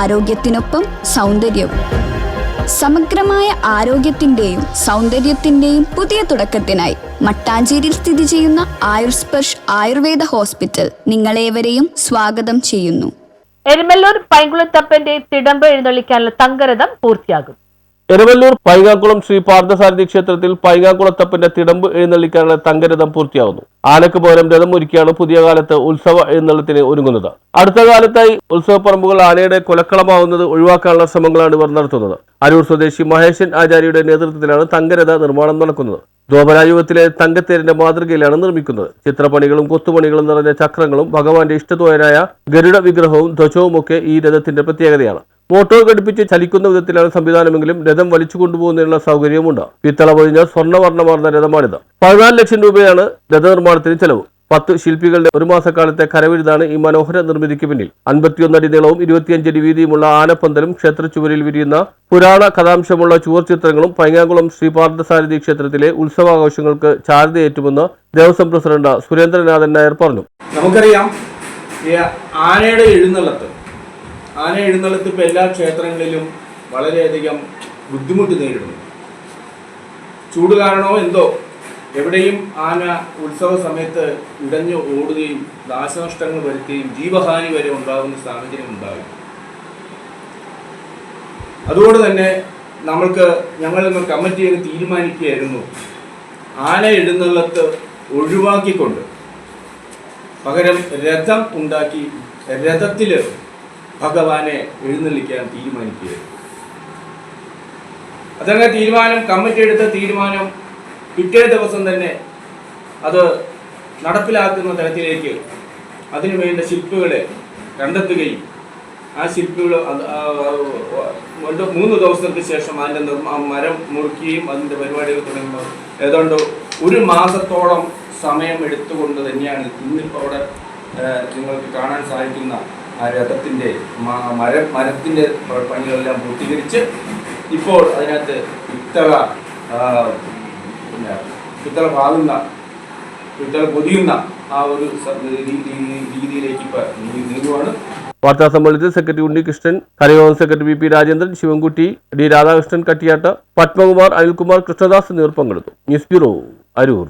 ആരോഗ്യത്തിനൊപ്പം സൗന്ദര്യവും. സമഗ്രമായ ആരോഗ്യത്തിന്റെയും സൗന്ദര്യത്തിന്റെയും പുതിയ തുടക്കത്തിനായി മട്ടാഞ്ചേരിയിൽ സ്ഥിതി ചെയ്യുന്ന ആയുർസ്പർശ് ആയുർവേദ ഹോസ്പിറ്റൽ നിങ്ങളേവരെയും സ്വാഗതം ചെയ്യുന്നു. എരുമല്ലൂർ പൈങ്കുളത്തപ്പന്റെ തിടമ്പ് എഴുന്നള്ളിക്കാനുള്ള തങ്കരഥം പൂർത്തിയാകും. എരവല്ലൂർ പൈങ്ങാക്കുളം ശ്രീ പാർത്ഥസാരഥി ക്ഷേത്രത്തിൽ പൈങ്ങാക്കുളത്തപ്പന്റെ തിടമ്പ് എഴുന്നള്ളിക്കാനുള്ള തങ്കരഥം പൂർത്തിയാകുന്നു. ആനക്ക് പകരം രഥം ഒരുക്കിയാണ് പുതിയ കാലത്ത് ഉത്സവ എഴുന്നള്ളത്തിന് ഒരുങ്ങുന്നത്. അടുത്ത കാലത്തായി ഉത്സവപ്പറമ്പുകൾ ആനയുടെ കൊലക്കളമാവുന്നത് ഒഴിവാക്കാനുള്ള ശ്രമങ്ങളാണ് ഇവർ നടത്തുന്നത്. അരൂർ സ്വദേശി മഹേശൻ ആചാര്യയുടെ നേതൃത്വത്തിലാണ് തങ്കരഥ നിർമ്മാണം നടക്കുന്നത്. ദ്വാപരായുഗത്തിലെ തങ്കത്തേരിന്റെ മാതൃകയിലാണ് നിർമ്മിക്കുന്നത്. ചിത്രപ്പണികളും കൊത്തുപണികളും നിറഞ്ഞ ചക്രങ്ങളും ഭഗവാന്റെ ഇഷ്ടത്തോയനായ ഗരുഡ വിഗ്രഹവും ധ്വജവുമൊക്കെ ഈ രഥത്തിന്റെ പ്രത്യേകതയാണ്. മോട്ടോർ ഘടിപ്പിച്ച് ചലിക്കുന്ന വിധത്തിലാണ് സംവിധാനമെങ്കിലും രഥം വലിച്ചു കൊണ്ടുപോകുന്നതിനുള്ള സൗകര്യമുണ്ട് പിത്തള പൊതിഞ്ഞ സ്വർണവർണമാർന്ന രഥമാണിത്. പതിനാല് ലക്ഷം രൂപയാണ് രഥനിർമ്മാണത്തിന് ചെലവ്. പത്ത് ശില്പികളുടെ ഒരു മാസക്കാലത്തെ കരവിരുതാണ് ഈ മനോഹര നിർമ്മിതിക്ക് പിന്നിൽ. അൻപത്തിയൊന്ന് അടി നീളവും ഇരുപത്തിയഞ്ചടി വീതിയുമുള്ള ആനപ്പന്തലും ക്ഷേത്രച്ചുവരിൽ വിരിയുന്ന പുരാണ കഥാംശമുള്ള ചുവർചിത്രങ്ങളും പൈങ്ങാകുളം ശ്രീപാർത്ഥസാരഥി ക്ഷേത്രത്തിലെ ഉത്സവാഘോഷങ്ങൾക്ക് ചാരതയേറ്റുമെന്ന് ദേവസ്വം പ്രസിഡന്റ് സുരേന്ദ്രനാഥൻ നായർ പറഞ്ഞു. നമുക്കറിയാം ആനയുടെ എഴുന്നള്ളത്ത് ആന എഴുന്നള്ളത്ത് ഇപ്പോൾ എല്ലാ ക്ഷേത്രങ്ങളിലും വളരെയധികം ബുദ്ധിമുട്ട് നേരിടുന്നു. ചൂട് കാരണമോ എന്തോ എവിടെയും ആന ഉത്സവ സമയത്ത് ഇടഞ്ഞു ഓടുകയും നാശനഷ്ടങ്ങൾ വരുത്തുകയും ജീവഹാനി വരെ ഉണ്ടാകുന്ന സാഹചര്യം ഉണ്ടാകും. അതുകൊണ്ട് തന്നെ നമ്മൾക്ക് ഞങ്ങൾ കമ്മിറ്റി ചെയ്ത് തീരുമാനിക്കുകയായിരുന്നു ആന എഴുന്നള്ളത്ത് ഒഴിവാക്കിക്കൊണ്ട്. പകരം രഥം ഉണ്ടാക്കി രഥത്തിൽ ഭഗവാനെ എഴുന്നള്ളിക്കാൻ തീരുമാനിക്കുകയായിരുന്നു. അതങ്ങനെ തീരുമാനം കമ്മിറ്റി എടുത്ത തീരുമാനം പിറ്റേ ദിവസം തന്നെ അത് നടപ്പിലാക്കുന്ന തരത്തിലേക്ക് അതിനുവേണ്ട ശില്പികളെ കണ്ടെത്തുകയും ആ ശില്പികൾ മൂന്ന് ദിവസത്തിന് ശേഷം അതിന്റെ മരം മുറിക്കുകയും അതിന്റെ പരിപാടികൾ തുടങ്ങുമ്പോൾ ഏതാണ്ട് ഒരു മാസത്തോളം സമയം എടുത്തുകൊണ്ട് തന്നെയാണ് ഇന്നിപ്പോൾ അവിടെ നിങ്ങൾക്ക് കാണാൻ സാധിക്കുന്ന ആ രഥത്തിന്റെ മരം മരത്തിന്റെ പണികളെല്ലാം പൂർത്തീകരിച്ച് ഇപ്പോൾ അതിനകത്ത് പിത്തള പിന്നെ പിത്തള പാകുന്ന പിത്തള പൊതിയുന്ന ആ ഒരു രീതിയിലേക്ക് ഇപ്പം നീങ്ങുവാണ്. വാർത്താ സമ്മേളനത്തിൽ secretary Unnikrishnan Karayogam secretary V P Rajendran Sivankutty D Radhakrishnan Kattiyattu Padmakumar Anilkumar Krishnadas എന്നിവർ പങ്കെടുത്തു. News bureau Aroor.